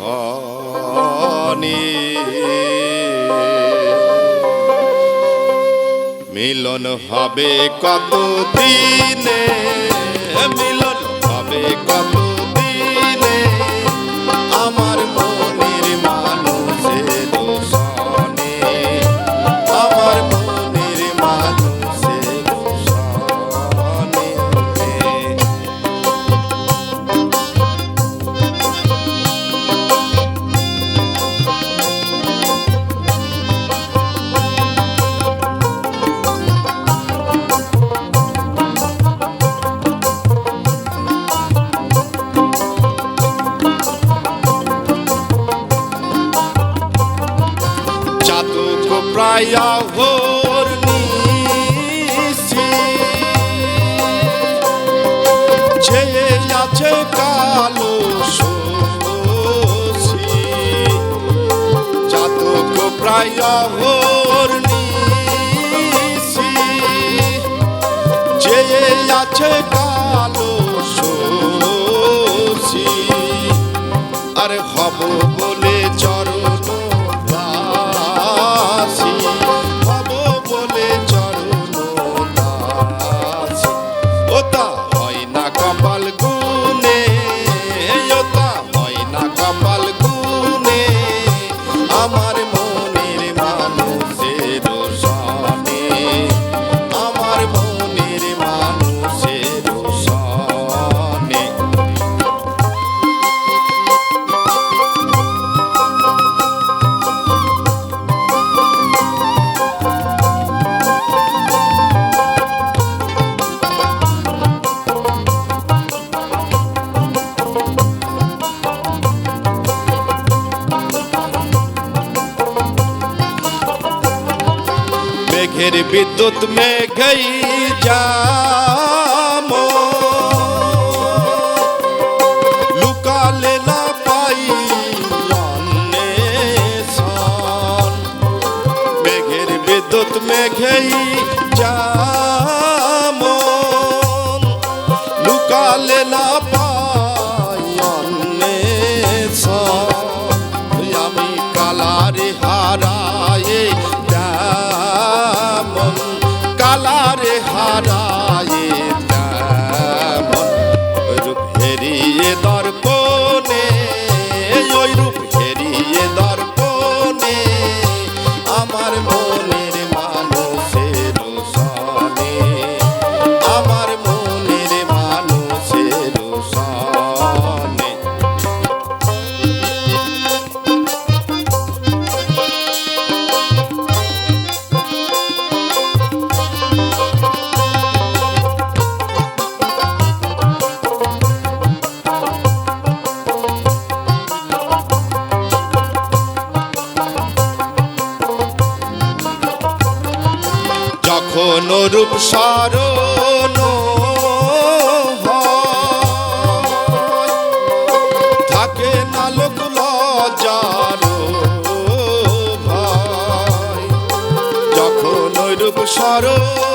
শনে মিলন হবে কত দিনে প্রায় ভোর ছেয়ে আছে কালো চাতক প্রায় ভোর ছেয়ে আছে কালো শোষী আরে হব মেঘের বিদ্যুৎ যাম অন্বেষণ। মেঘের বিদ্যুৎ মেঘেই যাম লুকালে না অন্বেষণ। আমি কালারে হারায়ে কালারে হারায়ে তেমন রূপ হেরিয়ে দর্পণে রূপ সারণ থাকে না লোক লজার ভাই। যখন রূপ সারণ